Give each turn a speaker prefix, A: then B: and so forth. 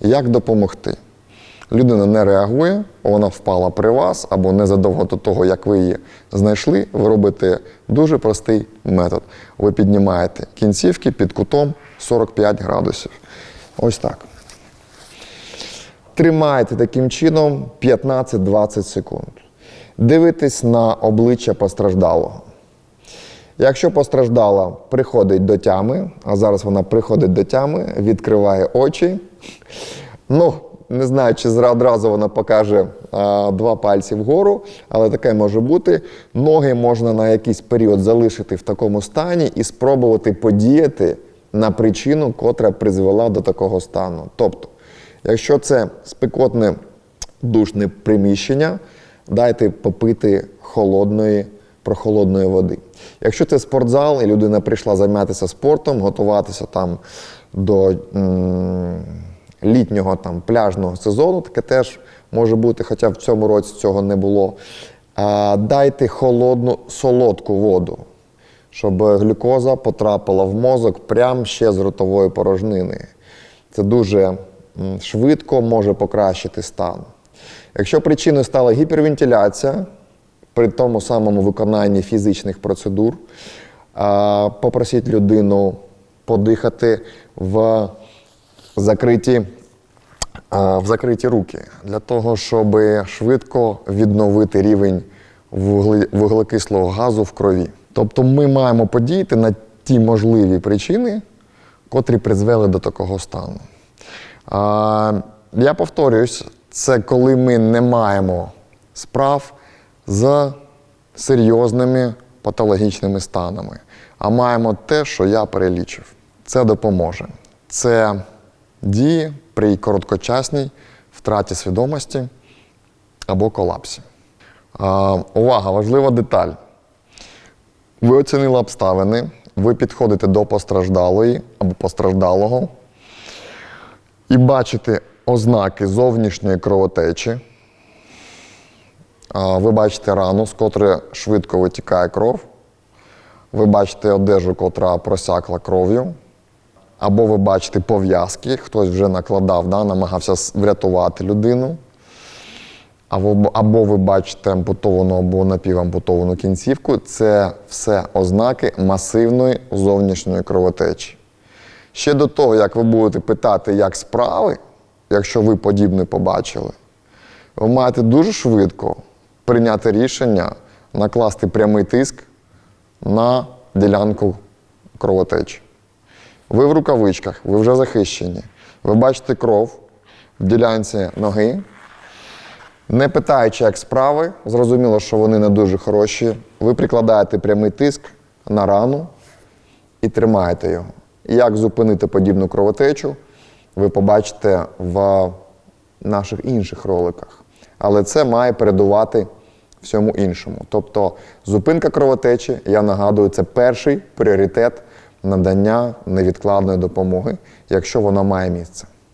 A: Як допомогти? Людина не реагує, вона впала при вас або незадовго до того, як ви її знайшли. Ви робите дуже простий метод. Ви піднімаєте кінцівки під кутом 45 градусів. Ось так. Тримаєте таким чином 15-20 секунд. Дивитесь на обличчя постраждалого. Якщо постраждала приходить до тями, а зараз вона приходить до тями, відкриває очі. Ну, не знаю, чи одразу вона покаже а, два пальці вгору, але таке може бути. Ноги можна на якийсь період залишити в такому стані і спробувати подіяти на причину, котра призвела до такого стану. Тобто, якщо це спекотне душне приміщення, дайте попити холодної, прохолодної води. Якщо це спортзал, і людина прийшла займатися спортом, готуватися там до літнього там, пляжного сезону, таке теж може бути, хоча в цьому році цього не було. Дайте холодну солодку воду, щоб глюкоза потрапила в мозок прямо ще з ротової порожнини. Це дуже швидко може покращити стан. Якщо причиною стала гіпервентиляція, при тому самому виконанні фізичних процедур, попросіть людину подихати в закриті, в закриті руки для того, щоб швидко відновити рівень вуглекислого газу в крові. Тобто ми маємо подіяти на ті можливі причини, котрі призвели до такого стану. Я повторююсь, це коли ми не маємо справ з серйозними патологічними станами, а маємо те, що я перелічив. Це допоможе. Це дії при короткочасній втраті свідомості або колапсі. А, увага, важлива деталь. Ви оцінили обставини, ви підходите до постраждалої або постраждалого і бачите ознаки зовнішньої кровотечі. Ви бачите рану, з котрої швидко витікає кров. Ви бачите одежу, котра просякла кров'ю. Або ви бачите пов'язки, хтось вже накладав, да, намагався врятувати людину. Або, або ви бачите ампутовану або напівампутовану кінцівку. Це все ознаки масивної зовнішньої кровотечі. Ще до того, як ви будете питати, як справи, якщо ви подібне побачили, ви маєте дуже швидко прийняти рішення накласти прямий тиск на ділянку кровотечі. Ви в рукавичках, ви вже захищені. Ви бачите кров в ділянці ноги. Не питаючи, як справи, зрозуміло, що вони не дуже хороші. Ви прикладаєте прямий тиск на рану і тримаєте його. Як зупинити подібну кровотечу, ви побачите в наших інших роликах. Але це має передувати всьому іншому. Тобто зупинка кровотечі, я нагадую, це перший пріоритет надання невідкладної допомоги, якщо вона має місце.